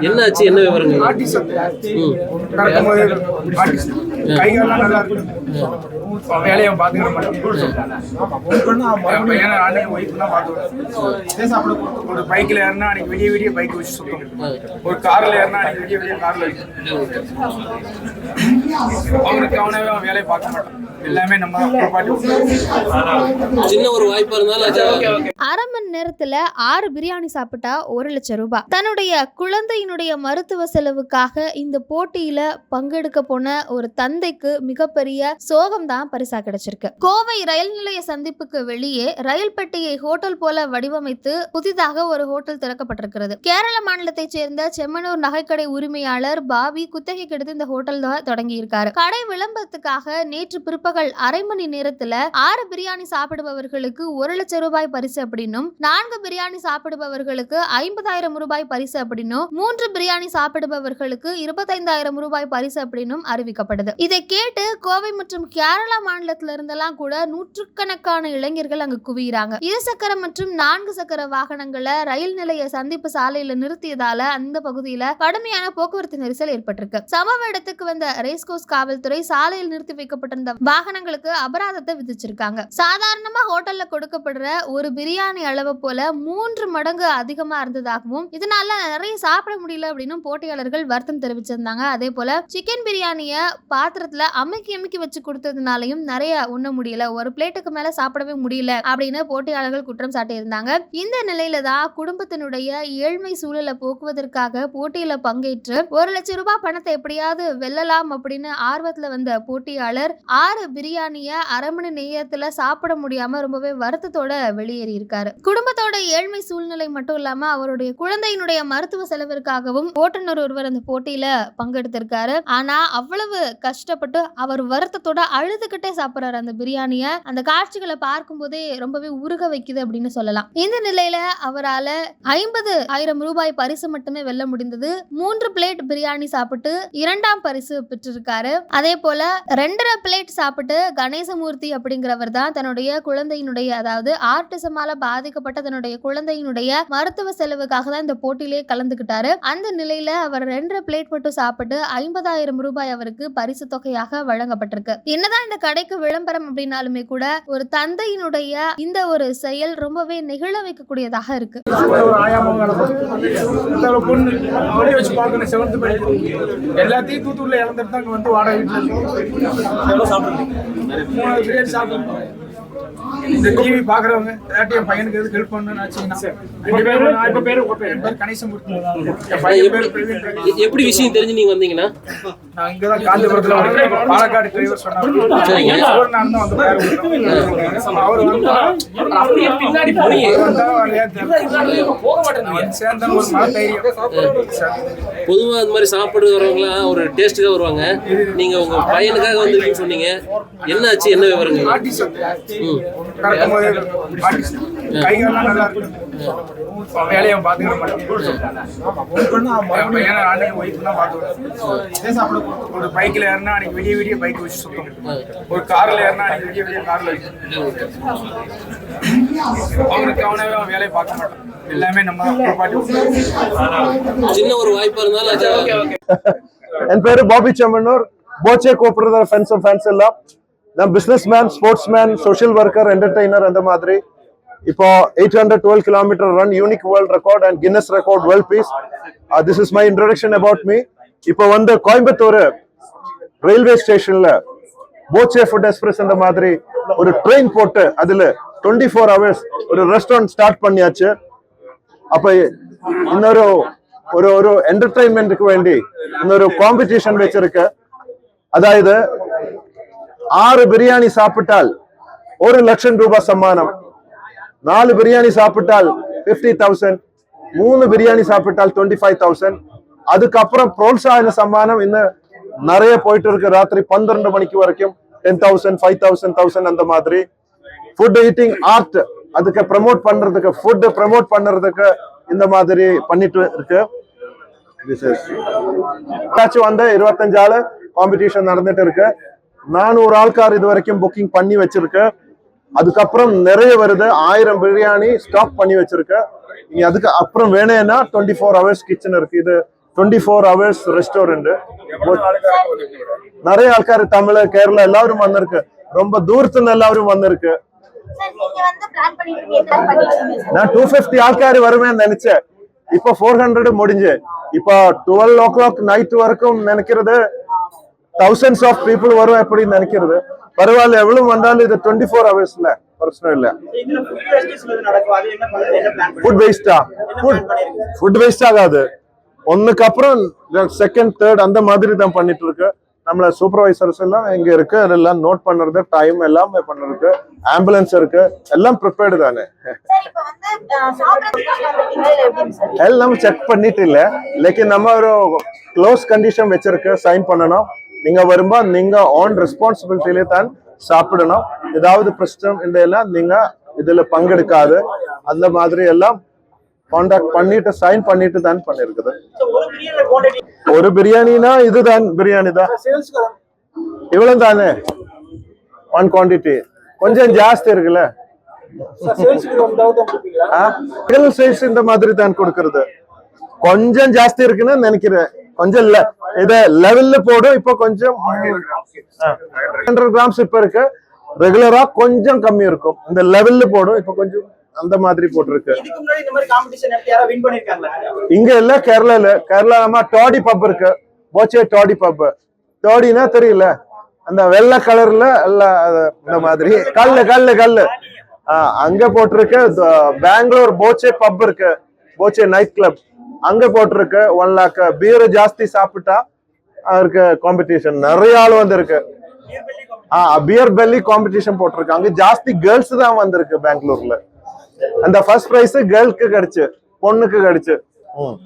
என்னாச்சு? என்ன விவரங்கள்? ஆர்டிஸ்ட் நடக்கும்போது ஆர்டிஸ்ட் கைகாலெல்லாம் நல்லா இருக்கு வேலையை பார்த்துக்கிற மாட்டேன் ஏன்னா அன்னைக்கு ஒய்ஃப் தான் பார்த்துக்கிறேன் ஒரு பைக்கில் ஏறினா அன்னைக்கு விடிய விடிய பைக் வச்சு சுத்தம் ஒரு காரில் ஏறினா அன்னைக்கு விடிய விடிய காரில் அவனுக்கு அவனவே அவன் வேலையை பார்க்க மாட்டான். எல்லாமே நம்ம தான் பாட்டு சின்ன ஒரு வாய்ப்பா இருந்தாலும் அது அரை மணி நேரத்துல ஆறு பிரியாணி சாப்பிட்டா ஒரு லட்சம் ரூபாய். தன்னுடைய குழந்தையினுடைய மருத்துவ செலவுக்காக இந்த போட்டியில பங்கெடுக்க போன ஒரு தந்தைக்கு மிகப்பெரிய சோகம் தான் பரிசா கிடைச்சிருக்கு. கோவை ரயில் நிலைய சந்திப்புக்கு வெளியே ரயில் பெட்டியை ஹோட்டல் போல வடிவமைத்து புதிதாக ஒரு ஹோட்டல் திறக்கப்பட்டிருக்கிறது. கேரள மாநிலத்தைச் சேர்ந்த செம்மனூர் நகைக்கடை உரிமையாளர் பாவி குத்தகைக்கு எடுத்து இந்த ஹோட்டல் தான் தொடங்கி இருக்காரு கடை விளம்பரத்துக்காக நேற்று பிற்பகல் அரை மணி நேரத்துல ஆறு பிரியாணி சாப்பிடுபவர்களுக்கு ஒரு லட்சம் ரூபாய் பரிசு அப்படின்னும் நான்கு பிரியாணி சாப்பிடுபவர்களுக்கு ஐம்பதாயிரம் ரூபாய் பரிசு அப்படின்னும் மூன்று பிரியாணி சாப்பிடுபவர்களுக்கு இருபத்தைந்தாயிரம் ரூபாய் பரிசு அப்படின்னும் அறிவிக்கப்படுது இதை கேட்டு கோவை மற்றும் கேரளா மாநிலத்தில இருந்தெல்லாம் கூட நூற்றுக்கணக்கான இளைஞர்கள் அங்கு குவிகிறாங்க இருசக்கர மற்றும் நான்கு சக்கர வாகனங்களை ரயில் நிலைய சந்திப்பு சாலையில நிறுத்தியதால அந்த பகுதியில கடுமையான போக்குவரத்து நெரிசல் ஏற்பட்டிருக்கு. சம்பவ இடத்துக்கு வந்த ரேஸ்கோஸ் காவல்துறை சாலையில் நிறுத்தி வைக்கப்பட்டிருந்த வாகனங்களுக்கு அபராதத்தை விதிச்சிருக்காங்க. சாதாரணமா ஹோட்டல்ல கொடுக்கப்படுற ஒரு பிரியாணி அளவு போல மூன்று மடங்கு அதிகமா இருந்ததாகவும் இதனால நிறைய சாப்பிட முடியல அப்படின்னு போட்டியாளர்கள் வருத்தம் தெரிவிச்சிருந்தாங்க. அதே போல சிக்கன் பிரியாணிய பாத்திரத்துல அமுக்கி அமுக்கி வச்சு கொடுத்ததுனாலையும் நிறைய உண்ண முடியல. ஒரு பிளேட்டுக்கு மேல சாப்பிடவே முடியல அப்படின்னு போட்டியாளர்கள் குற்றம் சாட்டியிருந்தாங்க. இந்த நிலையில தான் குடும்பத்தினுடைய ஏழ்மை சூழலை போக்குவதற்காக போட்டியில பங்கேற்று ஒரு லட்சம் ரூபாய் பணத்தை எப்படியாவது வெல்லலாம் அப்படின்னு ஆர்வத்துல வந்த போட்டியாளர் ஆறு பிரியாணிய அரை மணி நேரத்துல சாப்பிட முடியாம ரொம்பவே வருத்தத்தோட வெளியேறி இருக்காரு. குடும்பத்தோட ஏழ்மை சூழ்நிலை மட்டும் இல்லாம அவருடைய குழந்தையினுடைய மருத்துவ செலவிற்காகவும் ஓட்டுநர் ஒருவர் அந்த போட்டியில பங்கெடுத்திருக்காரு. ஆனா அவ்வளவு கஷ்டப்பட்டு அவர் வருத்தத்தோட அழுதுகிட்டே சாப்பிடுறாரு அந்த பிரியாணியை. அந்த காட்சிகளை பார்க்கும் போதே ரொம்பவே உருக வைக்குது அப்படின்னு சொல்லலாம். இந்த நிலையில அவரால் ஐம்பது ஆயிரம் ரூபாய் பரிசு மட்டுமே வெல்ல முடிந்தது. மூன்று பிளேட் பிரியாணி சாப்பிட்டு இரண்டாம் பரிசு பெற்றிருக்காரு. அதே போல ரெண்டரை பிளேட் சாப்பிட்டு கணேசமூர்த்தி அப்படிங்கிறவர் தான் தன்னுடைய குழந்தையினுடைய அதாவது ஆர்டிசமால பாதிக்கப்பட்ட தன்னுடைய குழந்தையினுடைய மருத்துவ செலவுக்காக தான் இந்த போட்டியிலே கலந்துகிட்டாரு. அந்த நிலையில அவர் ரெண்டரை பிளேட் மட்டும் சாப்பிட்டு ஐம்பதாயிரம் ரூபாய் அவருக்கு பரிசு தொகையாக வழங்கப்பட்டிருக்கு. என்னதான் இந்த கடைக்கு விளம்பரம் அப்படின்னாலுமே கூட ஒரு தந்தையினுடைய இந்த ஒரு செயல் ரொம்பவே நெகிழ வைக்கக்கூடியதாக இருக்கு. எல்லாத்தையும் தூத்துக்குள்ள இழந்துட்டு தான் வந்து வாடகை வீட்டுல எவ்வளோ சாப்பிடுறீங்க மூணாவது பிரியாணி சாப்பிடுறோம் இந்த டிவி பாக்குறவங்க ஏதாட்டி என் பையனுக்கு எதுக்கு ஹெல்ப் பண்ணணும்னு ஆச்சுங்கன்னா ரெண்டு பேரும் நான் இப்ப பேரு உங்க பேரு? என் பேர் கணேசமூர்த்தி. என் பையன் பேரு பிரவீன் பிரவீன். எ- எப்படி விஷயம் தெரிஞ்சு நீங்க வந்தீங்கன்னா? நான் இங்கதான் காஞ்சிபுரத்துல வரேன் பாலக்காடு டிரைவர் சொன்னாங்க. சரிங்க. அவர் நான் தான் வந்து பேர் கொடுத்தேன். அவர் வந்து அப்படியே பின்னாடி போனீங்க. வந்தா வரலையா தெரியல. போக மாட்டேங்க அவன் சேர்ந்தான் ஒரு மன தைரியம் பொதுவா அந்த மாதிரி சாப்பிட வரவங்களாம் ஒரு டேஸ்ட்டுக்காக வருவாங்க. நீங்க உங்க பையனுக்காக வந்திருக்கீங்கன்னு சொன்னீங்க. என்னாச்சு? என்ன விவரங்கள்? நடக்கும்போது ஆர்டிஸ்ட் நல்லா வேலையை பார்த்துக்கிற மாட்டேன் ஏன்னா அன்னைக்கு ஒய்ஃப் தான் பார்த்துக்கிறேன் ஒரு பைக்கில் ஏறினா அன்னைக்கு விடிய விடிய பைக் வச்சு சுத்தம் ஒரு காரில் ஏறினா அன்னைக்கு விடிய விடிய காரில் அவனுக்கு அவனவே அவன் வேலையை பார்க்க மாட்டான் எல்லாமே நம்ம சின்ன ஒரு வாய்ப்பு இருந்தாலும் என் பேரு பாபி சம்மனூர் போச்சே கூப்பிடுற ஃப்ரெண்ட்ஸ் ஃபேன்ஸ் எல்லாம். நான் businessman sportsman social worker entertainer அந்த மாதிரி. இப்போ eight hundred twelve kilometre run unique world record and Guinness record world peace this is my introduction about me இப்போ வந்து கோயம்புத்தூர் ரயில்வே ஸ்டேஷன்ல போச்சே ஃபுட் எக்ஸ்பிரஸ் அந்த மாதிரி ஒரு ட்ரெயின் போட்டு அதுல டுவெண்ட்டி ஃபோர் ஹவர்ஸ் ஒரு ரெஸ்டாரண்ட் ஸ்டார்ட் பண்ணியாச்சு. அப்ப இன்னொரு ஒரு ஒரு என்டர்டைன்மெண்ட்டுக்கு வேண்டி இன்னொரு காம்படிஷன் வச்சிருக்கு. அதாவது ஆறு பிரியாணி சாப்பிட்டால் ஒரு லட்சம் ரூபாய் சம்மானம். நாலு பிரியாணி சாப்பிட்டால் பிப்டி தௌசண்ட் மூணு பிரியாணி சாப்பிட்டால் டுவெண்ட்டி ஃபைவ் தௌசண்ட் அதுக்கப்புறம் புரோத்சாகன சம்மானம் இன்னும் நிறைய போயிட்டு இருக்கு ராத்திரி பன்னிரண்டு மணிக்கு வரைக்கும் ten thousand five thousand thousand அந்த மாதிரி. ஃபுட் ஈட்டிங் ஆர்ட் அதுக்கு ப்ரமோட் பண்றதுக்கு ஃபுட் ப்ரமோட் பண்றதுக்கு இந்த மாதிரி பண்ணிட்டு இருக்கு. ஏதாச்சும் வந்து இருபத்தஞ்சாலு காம்படிஷன் நடந்துட்டு இருக்கு. நானூறு ஆள்கார் இது வரைக்கும் புக்கிங் பண்ணி வச்சிருக்கேன் அதுக்கப்புறம் நிறைய வருது. ஆயிரம் பிரியாணி ஸ்டாக் பண்ணி வச்சிருக்கேன் நீங்க அதுக்கு அப்புறம் வேணும்னா டுவெண்ட்டி ஃபோர் ஹவர்ஸ் கிச்சன் இருக்கு. இது டுவெண்ட்டி ஃபோர் ஹவர்ஸ் ரெஸ்டாரண்ட் நிறைய ஆள்கார் தமிழ் கேரளா எல்லாரும் வந்திருக்கு. ரொம்ப தூரத்துல எல்லாரும் வந்திருக்கு. நான் டூ ஃபிஃப்டி ஆள்கார் வருவேன் நினைச்சேன். இப்போ ஃபோர் ஹண்ட்ரட் முடிஞ்சு. இப்போ டுவெல் ஓ கிளாக் நைட் வரைக்கும் நினைக்கிறது. தௌசண்ட்ஸ் ஆஃப் பீப்புள் வரும் அப்படின்னு நினைக்கிறது. பரவாயில்ல எவ்வளவு வந்தாலும் இது டுவெண்ட்டி ஃபோர் ஹவர்ஸ்ல பிரச்சனை இல்லை. ஃபுட் வேஸ்டா ஃபுட் ஃபுட் வேஸ்ட் ஆகாது ஒண்ணுக்கு அப்புறம் செகண்ட் தேர்ட் அந்த மாதிரி தான் பண்ணிட்டு இருக்கு. நம்மள சூப்பர்வைசர்ஸ் எல்லாம் இங்க இருக்கு. அதெல்லாம் நோட் பண்றது டைம் எல்லாமே பண்றதுக்கு ஆம்புலன்ஸ் இருக்கு. எல்லாம் ப்ரிப்பேர்டு தானே? எல்லாம் செக் பண்ணிட்டு இல்ல. லேக்கின் நம்ம ஒரு க்ளோஸ் கண்டிஷன் வச்சிருக்கு. சைன் பண்ணணும். நீங்க வரும்போது நீங்க ஆன் ரெஸ்பான்சிபிலிட்டியிலே தான் சாப்பிடணும். ஏதாவது பிரச்சனை இந்த எல்லாம் நீங்க இதுல பங்கெடுக்காது. அந்த மாதிரி எல்லாம் காண்டாக்ட் பண்ணிட்டு சைன் பண்ணிட்டு தான் பண்ணிருக்குது. ஒரு பிரியாணினா இதுதான் பிரியாணி தான். இவ்வளவு தானே? ஒன் குவாண்டிட்டி கொஞ்சம் ஜாஸ்தி இருக்குல்ல? சைஸ் இந்த மாதிரி தான் கொடுக்கறது. கொஞ்சம் ஜாஸ்தி இருக்குன்னு நினைக்கிறேன். கொஞ்சம் இல்ல இத லெவல்ல போடும் இப்போ கொஞ்சம் ஹண்ட்ரட் கிராம்ஸ் இப்ப இருக்கு. ரெகுலரா கொஞ்சம் கம்மி இருக்கும். இந்த லெவல்ல போடும் இப்போ கொஞ்சம் அந்த மாதிரி போட்டிருக்கு. இதுக்கு முன்னாடி இந்த மாதிரி காம்படிஷன் எடுத்து யாராவது வின் பண்ணிருக்காங்களா? இங்க இல்ல கேரளால. கேரளா நம்ம டாடி பப் இருக்கு. போச்சே டாடி பப் டாடினா தெரியல. அந்த வெள்ளை கலர்ல எல்லாம் அது இந்த மாதிரி. கல்லு கல்லு கல்லு. அங்க போட்டிருக்கு. பெங்களூர் போச்சே பப் இருக்கு. போச்சே நைட் கிளப் அங்க போட்டிருக்கு ஒன் லேக் பீர் ஜாஸ்தி சாப்பிட்டா அவருக்கு காம்படிஷன் நிறைய ஆள் வந்திருக்கு. ஆ பியர் பெல்லி காம்படிஷன் போட்டிருக்கு. அங்க ஜாஸ்தி கேர்ள்ஸ் தான் வந்திருக்கு பெங்களூர்ல. அந்த ஃபர்ஸ்ட் பிரைஸ் கேர்ளுக்கு கிடைச்சு பொண்ணுக்கு கிடைச்சு. ம்.